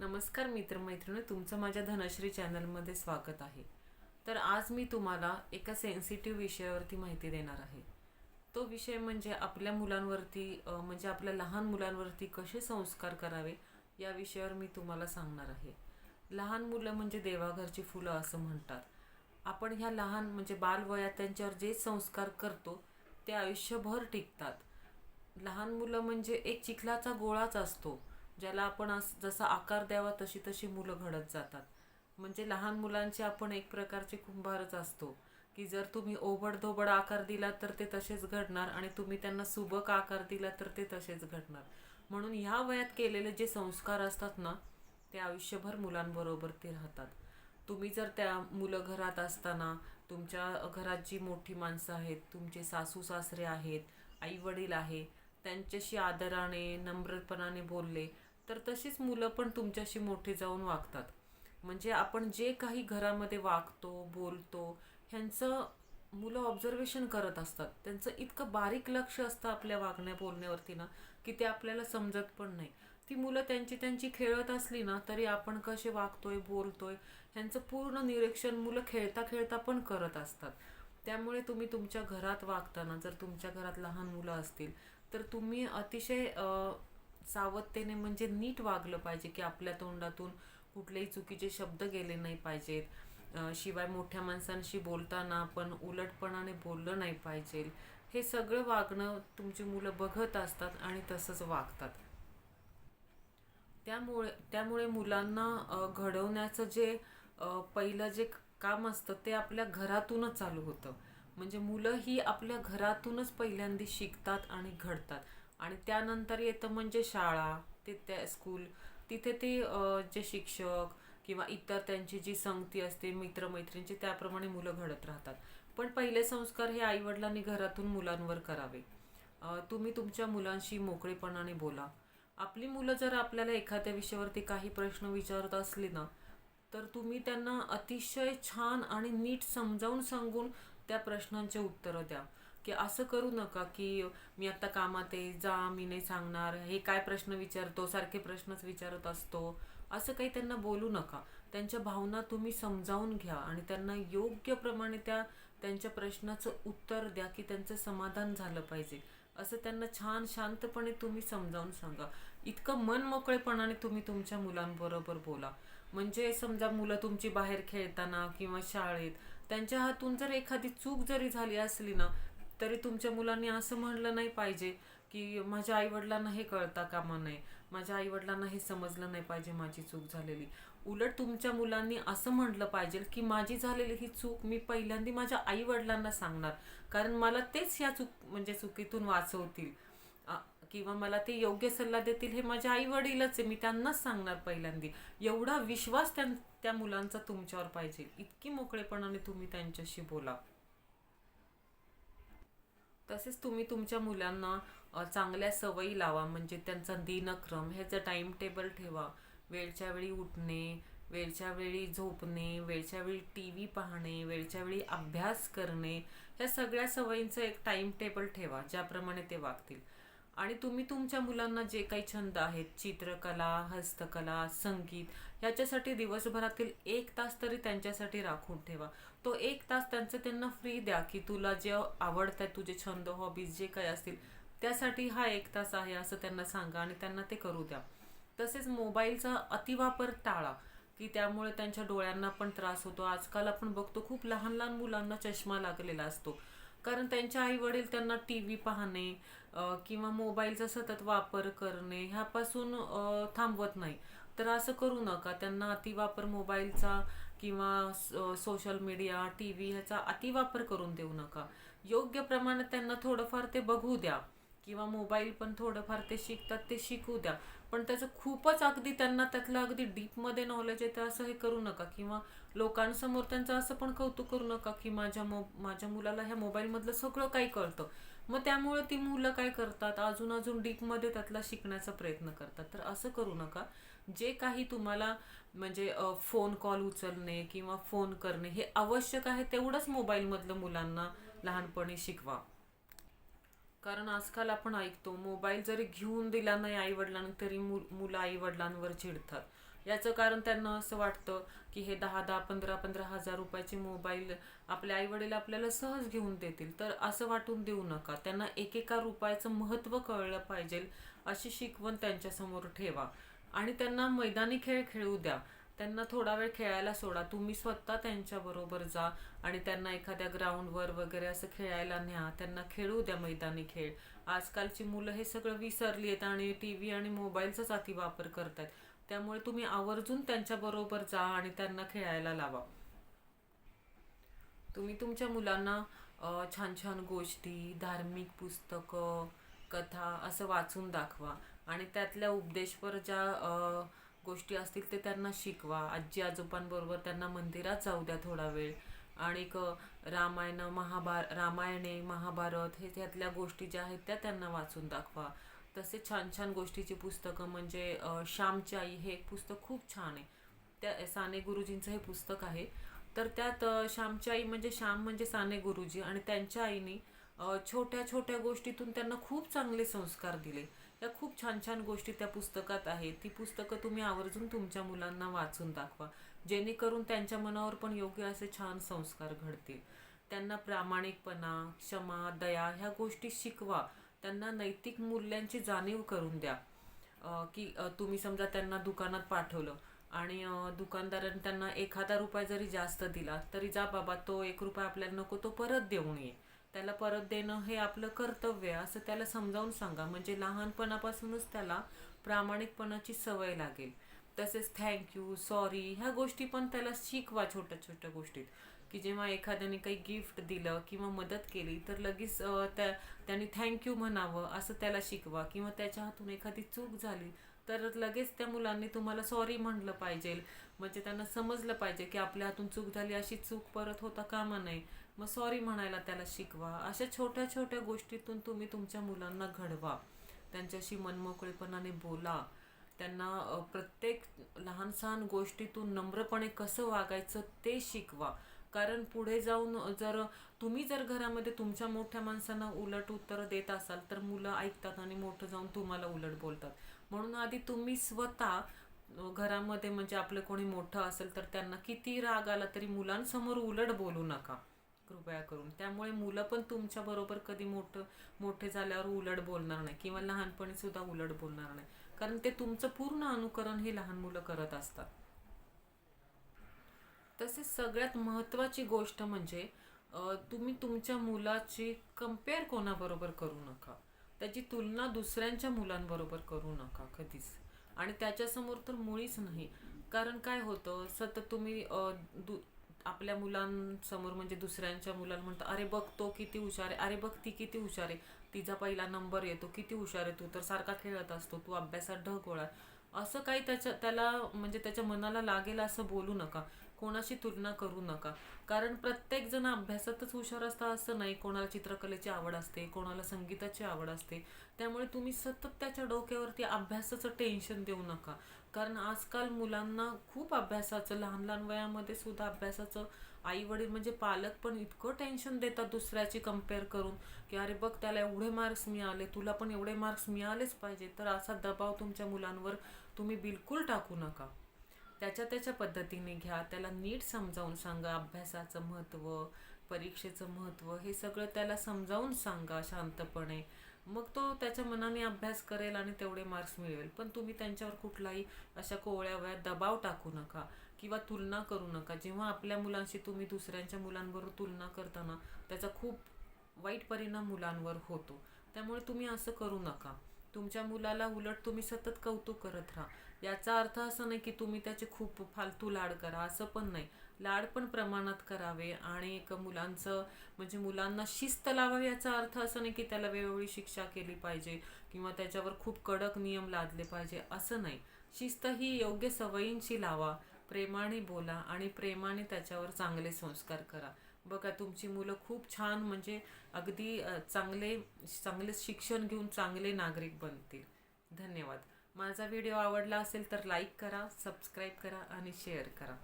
नमस्कार मित्रमैत्रिणी तुमचं माझ्या धनश्री चॅनलमध्ये स्वागत आहे. तर आज मी तुम्हाला एका सेन्सिटिव्ह विषयावरती माहिती देणार आहे. तो विषय म्हणजे आपल्या मुलांवरती म्हणजे आपल्या लहान मुलांवरती कसे संस्कार करावे या विषयावर मी तुम्हाला सांगणार आहे. लहान मुलं म्हणजे देवाघरची फुलं असं म्हणतात. आपण ह्या लहान म्हणजे बालवयात त्यांच्यावर जे संस्कार करतो ते आयुष्यभर टिकतात. लहान मुलं म्हणजे एक चिखलाचा गोळाच असतो. ज्याला आपण अस जसा आकार द्यावा तशी तशी मुलं घडत जातात. म्हणजे लहान मुलांचे आपण एक प्रकारचे कुंभारच असतो की जर तुम्ही ओबडधोबड आकार दिला तर ते तसेच घडणार आणि तुम्ही त्यांना सुबक आकार दिला तर ते तसेच घडणार. म्हणून ह्या वयात केलेले जे संस्कार असतात ना ते आयुष्यभर मुलांबरोबर ते राहतात. तुम्ही जर त्या मुलं घरात असताना तुमच्या घरात जी मोठी माणसं आहेत तुमचे सासू सासरे आहेत आई वडील आहे त्यांच्याशी आदराने नम्रपणाने बोलले तर तशीच मुलं पण तुमच्याशी मोठी जाऊन वागतात. म्हणजे आपण जे काही घरामध्ये वागतो बोलतो ह्यांचं मुलं ऑब्झर्वेशन करत असतात. त्यांचं इतकं बारीक लक्ष असतं आपल्या वागण्या बोलण्यावरती ना की ते आपल्याला समजत पण नाही. ती मुलं त्यांची त्यांची खेळत असली ना तरी आपण कसे वागतोय बोलतोय ह्यांचं पूर्ण निरीक्षण मुलं खेळता खेळता पण करत असतात. त्यामुळे तुम्ही तुमच्या घरात वागताना जर तुमच्या घरात लहान मुलं असतील तर तुम्ही अतिशय सावधतेने म्हणजे नीट वागलं पाहिजे की आपल्या तोंडातून कुठलेही चुकीचे शब्द गेले नाही पाहिजेत. शिवाय मोठ्या माणसांशी बोलताना आपण उलटपणाने बोललं नाही पाहिजे. हे सगळं वागणं तुमची मुलं बघत असतात आणि तसंच वागतात. त्यामुळे त्यामुळे मुलांना घडवण्याचं जे पहिलं जे काम असतं ते आपल्या घरातूनच चालू होतं. म्हणजे मुलं ही आपल्या घरातूनच पहिल्यांदा शिकतात आणि घडतात. आणि त्यानंतर येतं म्हणजे शाळा ते त्या स्कूल तिथे ते जे शिक्षक किंवा इतर त्यांची जी संगती असते मित्रमैत्रिणींची त्याप्रमाणे मुलं घडत राहतात. पण पहिले संस्कार हे आईवडिलांनी घरातून मुलांवर करावे. तुम्ही तुमच्या मुलांशी मोकळेपणाने बोला. आपली मुलं जर आपल्याला एखाद्या विषयावरती काही प्रश्न विचारत असले ना तर तुम्ही त्यांना अतिशय छान आणि नीट समजावून सांगून त्या प्रश्नांचे उत्तरं द्या. की असं करू नका की मी आता कामात आहे जा मी नाही सांगणार. हे काय प्रश्न विचारतो सारखे प्रश्नच विचारत असतो. असं काही त्यांना बोलू नका. त्यांच्या भावना तुम्ही समजावून घ्या आणि त्यांना योग्य प्रमाणे त्या त्यांच्या प्रश्नाचं उत्तर द्या की त्यांचं समाधान झालं पाहिजे. असं त्यांना छान शांतपणे तुम्ही समजावून सांगा. इतकं मन मोकळेपणाने तुम्ही तुमच्या मुलांबरोबर बोला. म्हणजे समजा मुलं तुमची बाहेर खेळताना किंवा शाळेत त्यांच्या हातून जर एखादी चूक जरी झाली असली ना तरी तुमच्या मुलांनी असं म्हणलं नाही पाहिजे की माझ्या आईवडिलांना हे कळता कामा नये. माझ्या आईवडिलांना हे समजलं नाही पाहिजे माझी चूक झालेली. उलट तुमच्या मुलांनी असं म्हटलं पाहिजे की माझी झालेली ही चूक मी पहिल्यांदा माझ्या आईवडिलांना सांगणार. कारण मला तेच ह्या चूक म्हणजे चुकीतून वाचवतील. किंवा मला ते योग्य सल्ला देतील हे माझ्या आई वडीलच आहे मी त्यांनाच सांगणार पहिल्यांदा. एवढा विश्वास त्या त्या मुलांचा तुमच्यावर पाहिजे. इतकी मोकळेपणाने तुम्ही त्यांच्याशी बोला. तसेच तुम्ही तुमच्या मुलांना चांगल्या सवयी लावा म्हणजे त्यांचा दिनक्रम ह्याचं टाइम टेबल ठेवा. वेळच्या वेळी उठणे वेळच्या वेळी झोपणे वेळच्या वेळी टी व्ही पाहणे वेळच्या वेळी अभ्यास करणे ह्या सगळ्या सवयींचं एक टाइम टेबल ठेवा ज्याप्रमाणे ते वागतील. आणि तुम्ही तुमच्या मुलांना जे काही छंद आहेत चित्रकला हस्तकला संगीत ह्याच्यासाठी दिवसभरातील एक तास तरी त्यांच्यासाठी राखून ठेवा. तो एक तास त्यांचं त्यांना फ्री द्या की तुला जे आवडतं तुझे छंद हॉबीज जे काही असतील त्यासाठी हा एक तास आहे असं त्यांना सांगा आणि त्यांना ते करू द्या. तसेच मोबाईलचा अतिवापर टाळा की त्यामुळे त्यांच्या डोळ्यांना पण त्रास होतो. आजकाल आपण बघतो खूप लहान लहान मुलांना चष्मा लागलेला असतो. कारण त्यांच्या आई वडील त्यांना टी व्ही पाहणे किंवा मोबाईलचा सतत वापर करणे ह्यापासून थांबवत नाही. तर असं करू नका. त्यांना अतिवापर मोबाईलचा किंवा सोशल मीडिया टी व्ही ह्याचा अतिवापर करून देऊ नका. योग्य प्रमाणात त्यांना थोडंफार ते बघू द्या किंवा मोबाईल पण थोडंफार ते शिकतात ते शिकू द्या. पण त्याचं खूपच अगदी त्यांना त्यातलं अगदी डीपमध्ये नॉलेज येतं असं हे करू नका. किंवा लोकांसमोर त्यांचं असं पण कौतुक करू नका की माझ्या मो माझ्या मुलाला ह्या मोबाईलमधलं सगळं काही कळतं. मग त्यामुळे ती मुलं काय करतात? अजून अजून डीपमध्ये त्यातला शिकण्याचा प्रयत्न करतात. तर असं करू नका. जे काही तुम्हाला म्हणजे फोन कॉल उचलणे किंवा फोन करणे हे आवश्यक आहे तेवढंच मोबाईलमधलं मुलांना लहानपणी शिकवा. कारण आजकाल आपण ऐकतो मोबाईल जरी घेऊन दिला नाही आई वडिलांना तरी मु मुलं आई वडिलांवर चिडतात. याचं कारण त्यांना असं वाटतं की हे दहा दहा पंधरा पंधरा हजार रुपयाचे मोबाईल आपले आई वडील आपल्याला सहज घेऊन देतील. तर असं वाटून देऊ नका. त्यांना एकेका रुपयाचं महत्त्व कळलं पाहिजे अशी शिकवण त्यांच्यासमोर ठेवा. आणि त्यांना मैदानी खेळ खेळू द्या. त्यांना थोडा वेळ खेळायला सोडा. तुम्ही स्वतः त्यांच्याबरोबर जा आणि त्यांना एखाद्या ग्राउंडवर वगैरे असं खेळायला न्या. त्यांना खेळू द्या मैदानी खेळ. आजकालची मुलं हे सगळं विसरली आहेत आणि टी व्ही आणि मोबाईलचाच अति वापर करतात त्यामुळे तुम्ही आवर्जून त्यांच्याबरोबर जा आणि त्यांना खेळायला लावा. तुम्ही तुमच्या मुलांना छान छान गोष्टी धार्मिक पुस्तकं कथा असं वाचून दाखवा. आणि त्यातल्या उपदेशपर ज्या गोष्टी असतील ते त्यांना शिकवा. आजी आजोबांबरोबर त्यांना मंदिरात जाऊ द्या थोडा वेळ. आणि रामायण महाभार रामायणे महाभारत हे त्यातल्या गोष्टी ज्या आहेत त्या त्यांना वाचून दाखवा. तसे छान छान गोष्टीची पुस्तकं म्हणजे श्यामची आई हे एक पुस्तक खूप छान आहे. त्या साने गुरुजींचं हे पुस्तक आहे. तर त्यात श्यामची आई म्हणजे श्याम म्हणजे साने गुरुजी आणि त्यांच्या आईने छोट्या छोट्या गोष्टीतून त्यांना खूप चांगले संस्कार दिले. या खूप छान छान गोष्टी त्या पुस्तकात आहेत. ती पुस्तकं तुम्ही आवर्जून तुमच्या मुलांना वाचून दाखवा. जेणेकरून त्यांच्या मनावर पण योग्य असे छान संस्कार घडतील. त्यांना प्रामाणिकपणा क्षमा दया ह्या गोष्टी शिकवा. त्यांना नैतिक मूल्यांची जाणीव करून द्या. की तुम्ही समजा त्यांना दुकानात पाठवलं आणि दुकानदारांनी दुकानदाराने त्यांना एखादा रुपया जरी जास्त दिला तरी जा बाबा तो एक रुपया आपल्याला नको तो परत देऊन ये. त्याला परत देणं हे आपलं कर्तव्य आहे असं त्याला समजावून सांगा. म्हणजे लहानपणापासूनच त्याला प्रामाणिकपणाची सवय लागेल. तसेच थँक्यू सॉरी ह्या गोष्टी पण त्याला शिकवा छोट्या छोट्या गोष्टीत. की जेव्हा एखाद्याने काही गिफ्ट दिलं किंवा मदत केली तर लगेच त्या त्यांनी थँक्यू म्हणावं असं त्याला शिकवा. किंवा त्याच्या हातून एखादी चूक झाली तर लगेच त्या मुलांनी तुम्हाला सॉरी म्हणलं पाहिजे. म्हणजे त्यांना समजलं पाहिजे की आपल्या हातून चूक झाली अशी चूक परत होता कामा नये. मग सॉरी म्हणायला त्याला शिकवा. अशा छोट्या छोट्या गोष्टीतून तुम्ही तुमच्या मुलांना घडवा. त्यांच्याशी मनमोकळेपणाने बोला. त्यांना प्रत्येक लहान सहान गोष्टीतून नम्रपणे कसं वागायचं ते शिकवा. कारण पुढे जाऊन जर तुम्ही जर घरामध्ये तुमच्या मोठ्या माणसांना उलट उत्तरं देत असाल तर मुलं ऐकतात आणि मोठं जाऊन तुम्हाला उलट बोलतात. म्हणून आधी तुम्ही स्वतः घरामध्ये म्हणजे आपलं कोणी मोठं असेल तर त्यांना किती राग आला तरी मुलांसमोर उलट बोलू नका. कृपया करून. त्यामुळे मुलं पण तुमच्या बरोबर कधी मोठं मोठे झाल्यावर उलट बोलणार नाही किंवा लहानपणी सुद्धा उलट बोलणार नाही. कारण ते तुमचं पूर्ण अनुकरण हे लहान मुलं करत असतात. तसेच सगळ्यात महत्त्वाची गोष्ट म्हणजे तुम्ही तुमच्या मुलाची कंपेअर कोणाबरोबर करू नका. त्याची तुलना दुसऱ्यांच्या मुलांबरोबर करू नका कधीच. आणि त्याच्यासमोर तर मुळीच नाही. कारण काय होतं? सतत तुम्ही दु आपल्या मुलांसमोर म्हणजे दुसऱ्यांच्या मुलांना म्हणतात अरे बघ तो किती हुशार आहे. अरे बघ ती किती हुशार आहे. तिचा पहिला नंबर येतो. किती हुशार आहे तू. तर सारखा खेळत असतो. तू अभ्यासात ढगोळा असं काही त्याच्या त्याला म्हणजे त्याच्या मनाला लागेल असं बोलू नका. कोणाशी तुलना करू नका. कारण प्रत्येक जण अभ्यासातच हुशार असता असं नाही. कोणाला चित्रकलेची आवड असते. कोणाला संगीताची आवड असते. त्यामुळे तुम्ही सतत त्याच्या डोक्यावरती अभ्यासाचं टेन्शन देऊ नका. कारण आजकाल मुलांना खूप अभ्यासाचं लहान लहान वयामध्ये सुद्धा अभ्यासाचं आई वडील म्हणजे पालक पण इतकं टेन्शन देतात दुसऱ्याची कंपेअर करून की अरे बघ त्याला एवढे मार्क्स मिळाले तुला पण एवढे मार्क्स मिळालेच पाहिजे. तर असा दबाव तुमच्या मुलांवर तुम्ही बिलकुल टाकू नका. त्याच्या त्याच्या पद्धतीने घ्या. त्याला नीट समजावून सांगा अभ्यासाचं महत्त्व परीक्षेचं महत्त्व हे सगळं त्याला समजावून सांगा शांतपणे. मग तो त्याच्या मनाने अभ्यास करेल आणि तेवढे मार्क्स मिळवेल पण तुम्ही त्यांच्यावर कुठलाही अशा कोवळ्या वयात दबाव टाकू नका किंवा तुलना करू नका. जेव्हा आपल्या मुलांशी तुम्ही दुसऱ्यांच्या मुलांबरोबर तुलना करताना त्याचा खूप वाईट परिणाम मुलांवर होतो. त्यामुळे तुम्ही असं करू नका. तुमच्या मुलाला उलट तुम्ही सतत कौतुक करत राहा. याचा अर्थ असा नाही की तुम्ही त्याचे खूप फालतू लाड करा असं पण नाही. लाड पण प्रमाणात करावे आणि एक मुलांचं म्हणजे मुलांना शिस्त लावावी याचा अर्थ असं नाही की त्याला वेळोवेळी शिक्षा केली पाहिजे किंवा त्याच्यावर खूप कडक नियम लादले पाहिजे असं नाही. शिस्त ही योग्य सवयींची लावा प्रेमाने बोला आणि प्रेमाने त्याच्यावर चांगले संस्कार करा. बघा तुमची मुलं खूप छान म्हणजे अगदी चांगले चांगले शिक्षण घेऊन चांगले नागरिक बनतील. धन्यवाद. माझा व्हिडिओ आवडला असेल तर लाईक करा सबस्क्राईब करा आणि शेअर करा.